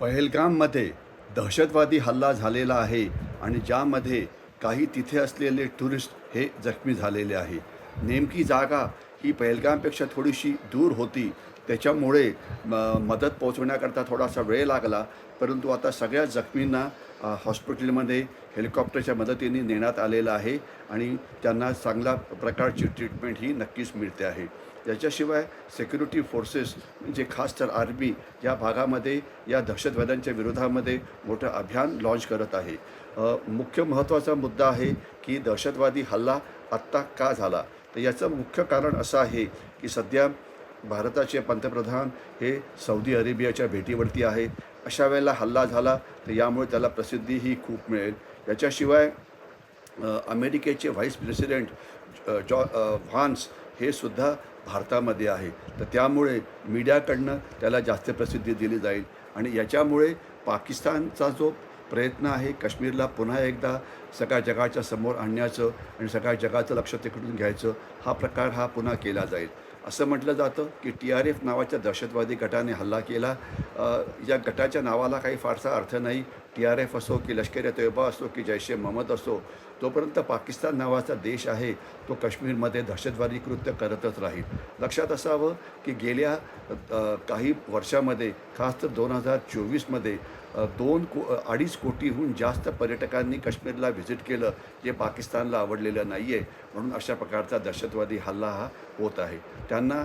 पहलगाममध्ये दहशतवादी हल्ला झालेला आहे आणि ज्यामध्ये काही तिथे असलेले टुरिस्ट हे जखमी झालेले आहे. नेमकी जागा ही पहलगामपेक्षा थोडीशी दूर होती त्याच्यामुळे म मदत पोहोचवण्याकरता थोडासा वेळ लागला. परंतु आता सगळ्या जखमींना हॉस्पिटलमध्ये हेलिकॉप्टरच्या मदतीने नेण्यात आलेलं आहे आणि त्यांना चांगल्या प्रकारची ट्रीटमेंट ही नक्कीच मिळते आहे. याच्याशिवाय सेक्युरिटी फोर्सेस म्हणजे खास तर आर्मी या भागामध्ये या दहशतवाद्यांच्या विरोधामध्ये मोठं अभियान लॉन्च करत आहे. मुख्य महत्त्वाचा मुद्दा आहे की दहशतवादी हल्ला आत्ता का झाला? तर याचं मुख्य कारण असं आहे की सध्या भारताचे पंतप्रधान हे सौदी अरेबियाच्या भेटीवरती आहे अशा वेळेला हल्ला झाला तर यामुळे त्याला प्रसिद्धीही खूप मिळेल. याच्याशिवाय अमेरिकेचे व्हाईस प्रेसिडेंट जॉ व्हान्स हे सुद्धा भारतामध्ये आहे. तर त्यामुळे मीडियाकडनं त्याला जास्त प्रसिद्धी दिली जाईल. आणि याच्यामुळे पाकिस्तानचा जो प्रयत्न आहे काश्मीरला पुन्हा एकदा सगळ्या जगाच्या समोर आणण्याचं आणि सगळ्या जगाचं लक्ष तिकडून घ्यायचं हा प्रकार हा पुन्हा केला जाईल. असं म्हटलं जातं की टी आर एफ नावाच्या दहशतवादी गटाने हल्ला केला. या गटाच्या नावाला काही फारसा अर्थ नाही. टी आर एफ असो की लष्कर ए तोयबा असो की जैश ए मोहम्मद असो तोपर्यंत पाकिस्तान नावाचा देश आहे तो काश्मीरमध्ये दहशतवादी कृत्य करतच राहील. लक्षात असावं की गेल्या काही वर्षामध्ये खास तर दोन हजार चोवीसमध्ये दोन को अडीच कोटीहून जास्त पर्यटकांनी काश्मीरला व्हिजिट केलं जे पाकिस्तानला आवडलेलं नाही आहे म्हणून अशा प्रकारचा दहशतवादी हल्ला हा होत आहे. त्यांना